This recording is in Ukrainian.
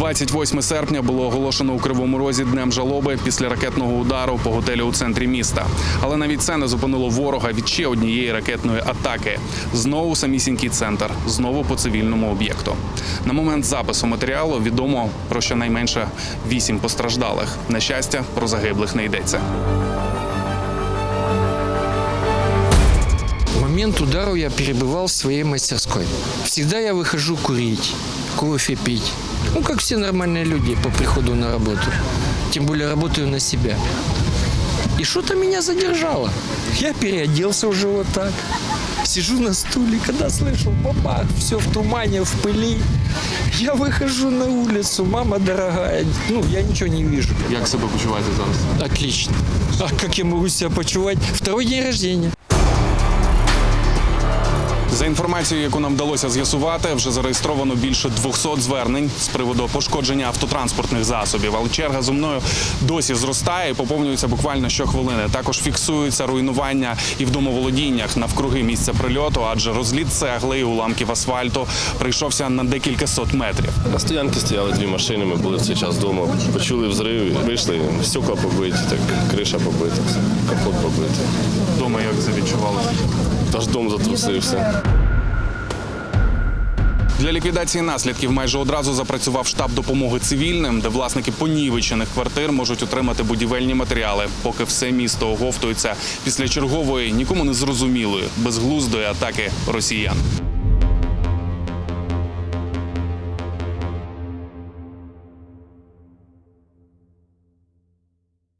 28 серпня було оголошено у Кривому Розі днем жалоби після ракетного удару по готелю у центрі міста. Але навіть це не зупинило ворога від ще однієї ракетної атаки. Знову самісінький центр, знову по цивільному об'єкту. На момент запису матеріалу відомо про щонайменше вісім постраждалих. На щастя, про загиблих не йдеться. Момент удару я перебывал в своей мастерской. Всегда я выхожу курить, кофе пить. Ну, как все нормальные люди по приходу на работу. Тем более работаю на себя. И что-то меня задержало. Я переоделся уже вот так. Сижу на стуле, когда слышу бабах, все в тумане, в пыли. Я выхожу на улицу, мама дорогая. Ну, я ничего не вижу. Як себе почуваєте зараз? Отлично. А как я могу себя почувать? Второй день рождения. За інформацією, яку нам вдалося з'ясувати, вже зареєстровано більше 200 звернень з приводу пошкодження автотранспортних засобів. Але черга зо мною досі зростає і поповнюється буквально щохвилини. Також фіксуються руйнування і в домоволодіннях навкруги місця прильоту, адже розліт цегли і уламків асфальту прийшовся на декілька сот метрів. На стоянці стояли дві машини, ми були в цей час вдома. Почули взрив, вийшли, стекла побиті, так, криша побита, капот побитий. Дома як це відчувалося? Аж дом затрусився. Для ліквідації наслідків майже одразу запрацював штаб допомоги цивільним, де власники понівечених квартир можуть отримати будівельні матеріали, поки все місто оговтується після чергової нікому не зрозумілої безглуздої атаки росіян.